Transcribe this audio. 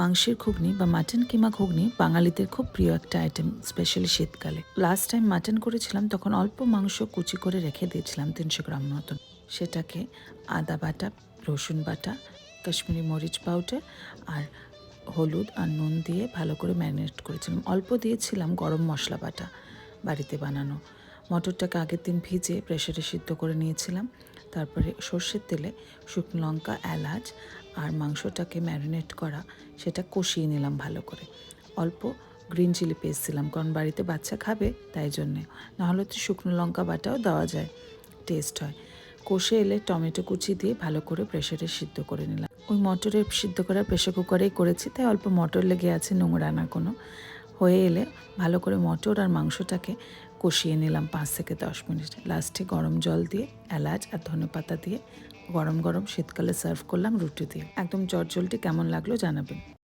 মাংসের ঘুগনি বা মাটন কিমা ঘুগনি বাঙালিদের খুব প্রিয় একটা আইটেম স্পেশালি শীতকালে। লাস্ট টাইম মাটন করেছিলাম, তখন অল্প মাংস কুচি করে রেখে দিয়েছিলাম তিনশো গ্রাম মতন। সেটাকে আদা বাটা, রসুন বাটা, কাশ্মীরি মরিচ পাউডার আর হলুদ আর নুন দিয়ে ভালো করে ম্যারিনেট করেছিলাম। অল্প দিয়েছিলাম গরম মশলা বাটা বাড়িতে বানানো। মটরটাকে আগের দিন ভিজে প্রেশারে সিদ্ধ করে নিয়েছিলাম। তারপরে সর্ষের তেলে শুকনো লঙ্কা, এলাচ আর মাংসটাকে ম্যারিনেট করা সেটা কষিয়ে নিলাম ভালো করে। অল্প গ্রিন চিলি পেস্ট দিলাম কারণ বাড়িতে বাচ্চা খাবে তাই জন্যে। নাহলে তো শুকনো লঙ্কা বাটাও দেওয়া যায়, টেস্ট হয়। কষে এলে টমেটো কুচি দিয়ে ভালো করে প্রেসারে সিদ্ধ করে নিলাম। ওই মটরের সিদ্ধ করা প্রেশার কুকারেই করেছি, তাই অল্প মটর লেগে আছে নোংরা না কোনো। হয়ে এলে ভালো করে মটর আর মাংসটাকে কষিয়ে নিলাম পাঁচ থেকে দশ মিনিট। লাস্টে গরম জল দিয়ে, এলাচ আর ধনে পাতা দিয়ে গরম গরম শীতকালে সার্ভ করলাম রুটি দিয়ে। একদম জলটি কেমন লাগল জানাবেন।